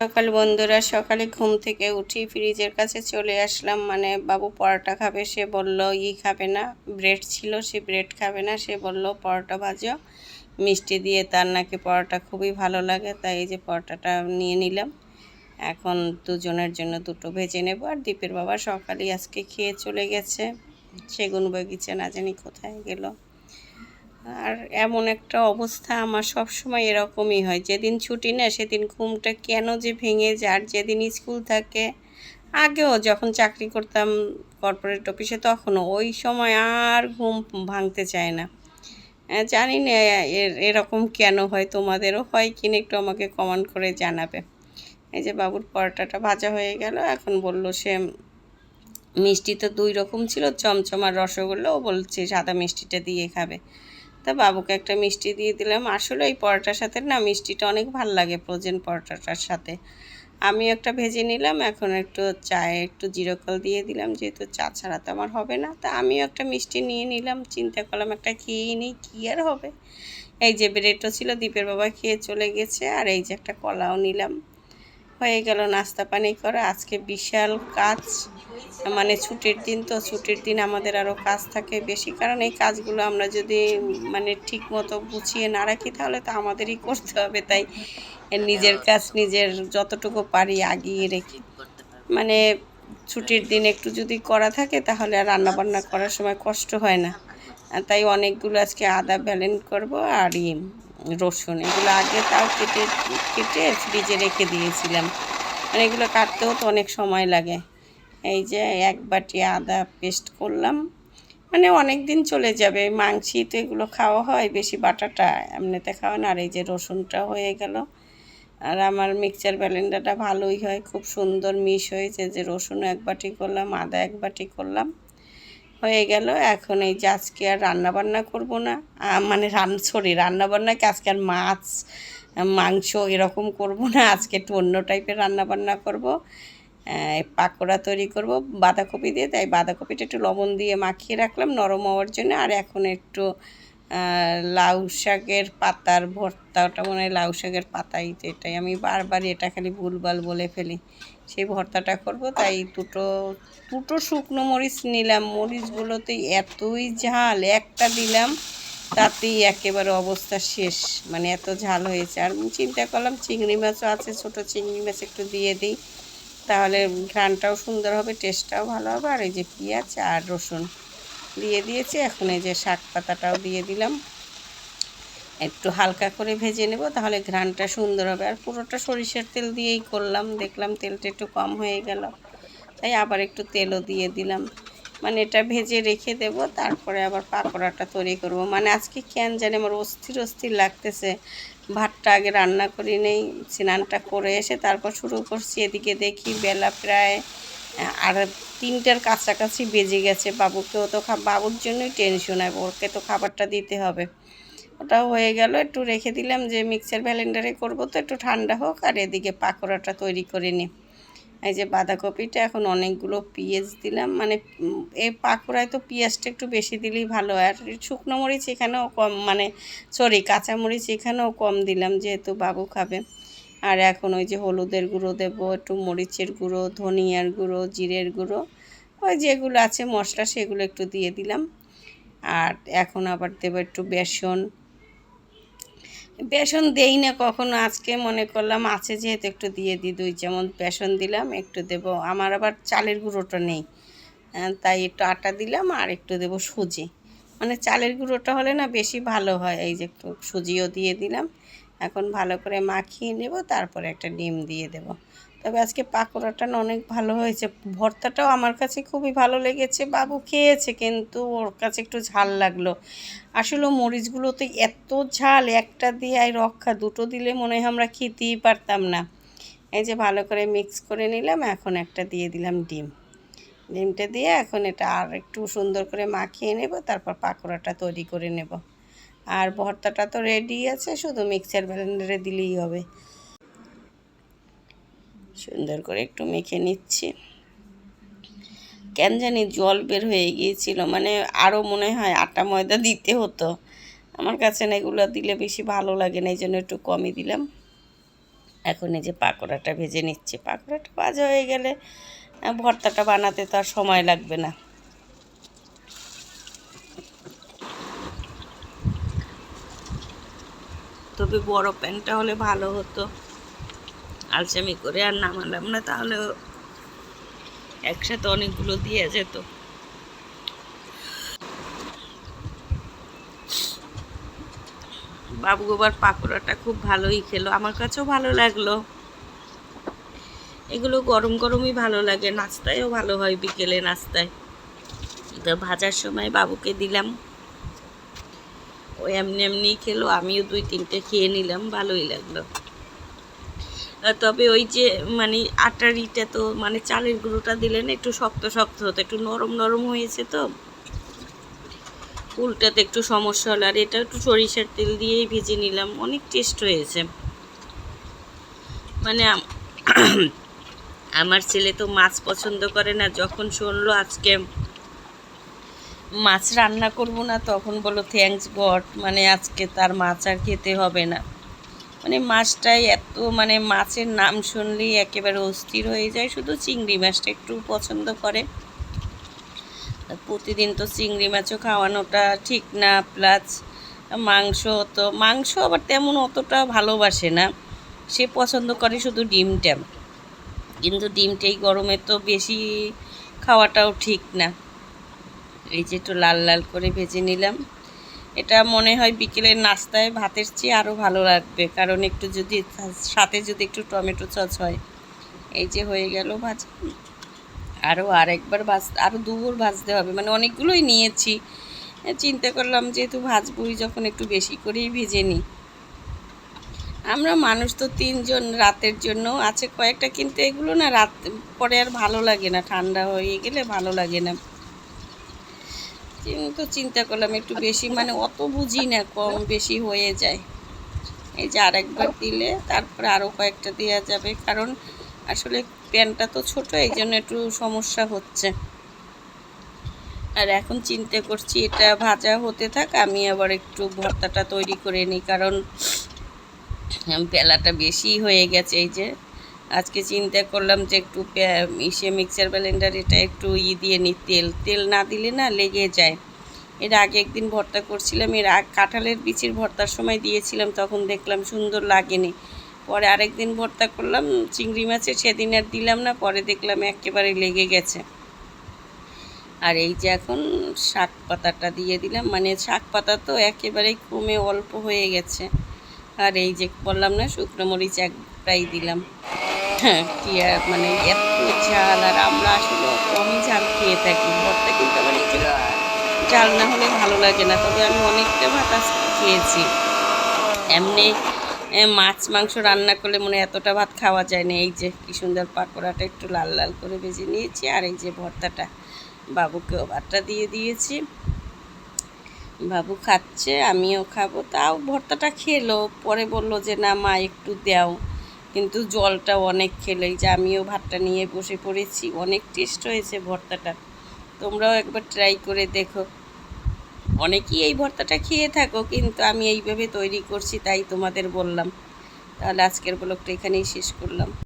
সকাল বন্ধুরা, সকালে ঘুম থেকে উঠি, ফ্রিজের কাছে চলে আসলাম। মানে বাবু পরোটা খাবে, সে বলল, ই খাবে না। ব্রেড ছিল, সে ব্রেড খাবে না, সে বলল, পরোটা ভাজো। মিষ্টি দিয়ে তার নাকি পরোটা খুবই ভালো লাগে, তাই এই যে পরোটাটা নিয়ে নিলাম। এখন দুজনের জন্য দুটো ভেজে নেব। আর দীপের বাবা সকালেই আজকে খেয়ে চলে গেছে। সেগুন বাগিচা না জানি কোথায় গেল। আর এমন একটা অবস্থা আমার সব সময় এরকমই হয়। যেদিন ছুটি না সেদিন ঘুমটা কেন যে ভেঙে যায়। আর যেদিন স্কুল থাকে, আগেও যখন চাকরি করতাম কর্পোরেট অফিসে তখনও ওই সময় আর ঘুম ভাঙতে চায় না। জানি না এর, এরকম কেন হয়, তোমাদেরও হয় কিনা একটু আমাকে কমেন্ট করে জানাবে। এই যে বাবুর পরোটাটা ভাজা হয়ে গেল, এখন বলল সে, মিষ্টি তো দুই রকম ছিল, চমচম আর রসগোল্লা ও বলছে, সাদা মিষ্টিটা দিয়ে খাবে। তা বাবুকে একটা মিষ্টি দিয়ে দিলাম। আসলে এই পরোটার সাথে না মিষ্টিটা অনেক ভালো লাগে ফ্রোজেন পরোটাটার সাথে। আমি একটা ভেজে নিলাম, এখন একটু চায়ে একটু জিরো কল দিয়ে দিলাম, যেহেতু চা ছাড়া তো আমার হবে না। তা আমিও একটা মিষ্টি নিয়ে নিলাম, চিন্তা করলাম একটা খেয়েই নিই, কী আর হবে? এই যে ব্রেডও ছিল, দীপের বাবা খেয়ে চলে গেছে, আর এই যে একটা কলাও নিলাম। হয়ে গেল নাস্তা পানি করা। আজকে বিশাল কাজ মানে ছুটির দিন তো, ছুটির দিন আমাদের আরও কাজ থাকে বেশি। কারণ এই কাজগুলো আমরা যদি মানে ঠিক মতো গুছিয়ে না রাখি, তাহলে তো আমাদেরই করতে হবে, তাই নিজের কাজ, নিজের যতটুকু পারি আগিয়ে রেখে। মানে ছুটির দিন একটু যদি করা থাকে, তাহলে আর রান্নাবান্না করার সময় কষ্ট হয় না। তাই অনেকগুলো আজকে আদা ব্যালেন করব আর ই রসুন, এগুলো আগে তাও কেটে কেটে ফ্রিজে রেখে দিয়েছিলাম। মানে এগুলো কাটতেও তো অনেক সময় লাগে। এই যে এক বাটি আদা পেস্ট করলাম। মানে অনেক দিন চলে যাবে। মাংসি তো এগুলো খাওয়া হয়, বেশি বাটাটা এমনিতে খাওয়া না। আর এই যে রসুনটা হয়ে গেল। আর আমার মিক্সচার ব্যালেন্ডারটা ভালোই হয়। খুব সুন্দর মিশ হয়েছে যে রসুন এক বাটি করলাম, আদা এক বাটি করলাম। হয়ে গেল। এখন এই যে আজকে আর রান্নাবান্না করব না। মানে রান সরি রান্নাবান্নাকে আজকে আর মাছ, মাংস এরকম করব না। আজকে একটু অন্য টাইপের রান্নাবান্না করব। পাকোড়া তৈরি করব বাঁধাকপি দিয়ে। তাই বাঁধাকপিটা একটু লবণ দিয়ে মাখিয়ে রাখলাম নরম হওয়ার জন্য। আর এখন একটু লাউ শাকের পাতার ভর্তা ওটা মনে হয় লাউ শাকের পাতাই তো এটাই। আমি বারবার এটা খালি ভুলভাল বলে ফেলি। সেই ভর্তাটা করব, তাই দুটো দুটো শুকনো মরিচ নিলাম। মরিচগুলোতে এতই ঝাল, একটা দিলাম, তাতেই একেবারে অবস্থা শেষ। মানে এত ঝাল হয়েছে। আর চিন্তা করলাম, চিংড়ি মাছও আছে, ছোট চিংড়ি মাছ একটু দিয়ে দিই। তাহলে ঘ্রানটাও সুন্দর হবে, টেস্টটাও ভালো হবে। আর এই যে পেঁয়াজ আর রসুন। দিয়ে দিয়েছি। এখন এই যে শাক পাতাটাও দিয়ে দিলাম। একটু হালকা করে ভেজে নেব, তাহলে ঘ্রানটা সুন্দর হবে। আর পুরোটা সরিষার তেল দিয়েই করলাম, দেখলাম তেলটা একটু কম হয়ে গেল। তাই আবার একটু তেলও দিয়ে দিলাম। মানে এটা ভেজে রেখে দেব, তারপরে আবার পাকোড়াটা তৈরি করব। মানে আজকে কেন জানি আমার অস্থির অস্থির লাগতেছে। ভাতটা আগে রান্না করি নেই, স্নানটা করে এসে তারপর শুরু করছি। এদিকে দেখি বেলা প্রায় আর তিনটার কাছাকাছি বেজে গেছে। বাবুকেও তো বাবুর জন্যই টেনশন হয় ওকে তো খাবারটা দিতে হবে। ওটা হয়ে গেল, একটু রেখে দিলাম যে মিক্সার ব্যালেন্ডারে করব তো, একটু ঠান্ডা হোক আর এদিকে পাকোড়াটা তৈরি করে নিই এই যে বাঁধাকপিটা এখন অনেকগুলো পেঁয়াজ দিলাম মানে এই পাকোড়ায় তো পেঁয়াজটা একটু বেশি দিলেই ভালো। আর শুকনো মরিচ এখানেও কম মানে সরি কাঁচা মরিচ এখানেও কম দিলাম যেহেতু বাবু খাবে। আর এখন ওই যে হলুদের গুঁড়ো দেবো, একটু মরিচের গুঁড়ো, ধনিয়ার গুঁড়ো, জিরের গুঁড়ো, ওই যেগুলো আছে মশলা সেগুলো একটু দিয়ে দিলাম। আর এখন আবার দেবো একটু বেসন। বেসন দেই না কখনো, আজকে মনে করলাম আছে যেহেতু একটু দিয়ে দিই, দুই যেমন বেসন দিলাম, একটু দেব। আমার আবার চালের গুঁড়োটা নেই তাই একটু আটা দিলাম আর একটু দেব সুজি। মানে চালের গুঁড়োটা হলে না বেশি ভালো হয়, এই যে একটু সুজিও দিয়ে দিলাম। এখন ভালো করে মাখিয়ে নেব, তারপরে একটা ডিম দিয়ে দেব। তবে আজকে পাকোড়াটা অনেক ভালো হয়েছে। ভর্তাটাও আমার কাছে খুবই ভালো লেগেছে, বাবু খেয়েছে কিন্তু ওর কাছে একটু ঝাল লাগল। আসলে মরিচগুলো তো এত ঝাল, একটা দিয়ে আর রক্ষা, দুটো দিলে মনে হয় আমরা খেতেই পারতাম না। এই যে ভালো করে মিক্স করে নিলাম, এখন একটা দিয়ে দিলাম ডিম। ডিমটা দিয়ে এখন এটা আর একটু সুন্দর করে মাখিয়ে নেব, তারপর পাকোড়াটা তৈরি করে নেব। আর ভর্তাটা তো রেডি আছে, শুধু মিক্সার ব্লেন্ডারে দিলেই হবে। সুন্দর করে একটু মেখে নিচ্ছি। কেন জানি জল বের হয়ে গিয়েছিল মানে আরও মনে হয় আটা ময়দা দিতে হতো। আমার কাছে না এগুলো দিলে বেশি ভালো লাগে না এই জন্য একটু কমই দিলাম। এখন এই যে পাকোড়াটা ভেজে নিচ্ছি। পাকোড়াটা ভাজা হয়ে গেলে ভর্তাটা বানাতে তো আর সময় লাগবে না। তবে বড় প্যান্টটা হলে ভালো হতো। আলসামি করে আর নামালাম না, তাহলে একসাথে অনেকগুলো দিয়ে যেত। বাবু গোবার পাকোড়াটা খুব ভালোই খেলো, আমার কাছেও ভালো লাগল। এগুলো গরম গরমই ভালো লাগে, নাস্তায়ও ভালো হয় বিকেলে নাস্তায়। তো ভাজার সময় বাবুকে দিলাম। ও এমনি এমনি খেলো, আমিও দুই তিনটে খেয়ে নিলাম, ভালোই লাগল। তবে ওই যে মানে আটার ইটা তো মানে চালের গুঁড়োটা দিলেন একটু শক্ত শক্ত হতো, একটু নরম নরম হয়েছে তো। উল্টাতে একটু সমস্যা হলো, আর এটা একটু সরিষার তেল দিয়েই ভেজে নিলাম, অনেক টেস্ট হয়েছে। মানে আমার ছেলে তো মাছ পছন্দ করে না, যখন শুনলো আজকে মাছ রান্না করব না, তখন বলো থ্যাঙ্কস গড মানে আজকে তার মাছ আর খেতে হবে না। মানে মাছটাই এত মানে মাছের নাম শুনলেই একেবারে অস্থির হয়ে যায়। শুধু চিংড়ি মাছটা একটু পছন্দ করে। প্রতিদিন তো চিংড়ি মাছও খাওয়ানোটা ঠিক না, প্লাস মাংস তো, মাংস আবার তেমন অতটা ভালোবাসে না। সে পছন্দ করে শুধু ডিমটা। কিন্তু ডিমটাই গরমে তো বেশি খাওয়াটাও ঠিক না। এই যে একটু লাল লাল করে ভেজে নিলাম। এটা মনে হয় বিকেলের নাস্তায় ভাতের চেয়ে আরও ভালো লাগবে, কারণ একটু যদি সাথে যদি একটু টমেটো সস হয়। এই যে হয়ে গেল ভাজ আরও আরেকবার ভাজ আরও দুবার ভাজতে হবে। মানে অনেকগুলোই নিয়েছি। চিন্তা করলাম যেহেতু ভাজবই যখন একটু বেশি করেই ভেজে নিই। আমরা মানুষ তো তিনজন রাতের জন্য আছে, কয়েকটা কিন্তু এগুলো না রাত পরে আর ভালো লাগে না। ঠান্ডা হয়ে গেলে ভালো লাগে না। কিন্তু চিন্তা করলাম একটু বেশি মানে অত বুঝি না কম বেশি হয়ে যায়। এই যে আরেকবার দিলে তারপরে আরও কয়েকটা দেওয়া যাবে, কারণ আসলে প্যানটা তো ছোট, এই জন্য একটু সমস্যা হচ্ছে। আর এখন চিন্তা করছি এটা ভাজা হতে থাক, আমি আবার একটু ভর্তাটা তৈরি করে নিই, কারণ বেলাটা বেশি হয়ে গেছে এই যে। আজকে চিন্তা করলাম যে একটু ইসে মিক্সার ব্লেন্ডার এটা একটু ই দিয়ে নিই তেল। তেল না দিলে না লেগে যায়। এর আগে একদিন ভর্তা করছিলাম, এর কাঁঠালের বিচির ভর্তার সময় দিয়েছিলাম, তখন দেখলাম সুন্দর লাগেনি। পরে আরেকদিন ভর্তা করলাম, চিংড়ি মাছের সেদিন আর দিলাম না, পরে দেখলাম একেবারে লেগে গেছে। আর এই যে এখন শাক পাতাটা দিয়ে দিলাম মানে শাক পাতা তো একেবারেই কমে অল্প হয়ে গেছে। আর এই যে বললাম না, শুকনো মরিচ একটাই দিলাম। কি আর মানে এত ঝাল আর আমরা আসলে কমই ঝাল খেয়ে থাকি। ভর্তা কিন্তু আমার একটু ঝাল না হলে ভালো লাগে না, তবে আমি অনেকটা ভাত খেয়েছি। এমনি মাছ মাংস রান্না করলে মনে এতটা ভাত খাওয়া যায় না, এই যে কি সুন্দর পাকোড়াটা একটু লাল লাল করে ভেজে নিয়েছি, আর এই যে ভর্তাটা বাবুকেও ভাতটা দিয়ে দিয়েছি। বাবু খাচ্ছে, আমিও খাব, তাও ভর্তাটা খেলো, পরে বলল যে, না মা, একটু দাও। কিন্তু জলটা অনেক খেলেই যে আমিও ভাতটা নিয়ে বসে পড়েছি, অনেক টেস্ট হয়েছে ভর্তাটা। তোমরাও একবার ট্রাই করে দেখো। অনেকেই এই ভর্তাটা খেয়ে থাকো, কিন্তু আমি এইভাবে তৈরি করছি তাই তোমাদের বললাম। তাহলে আজকের ব্লগটা এখানেই শেষ করলাম।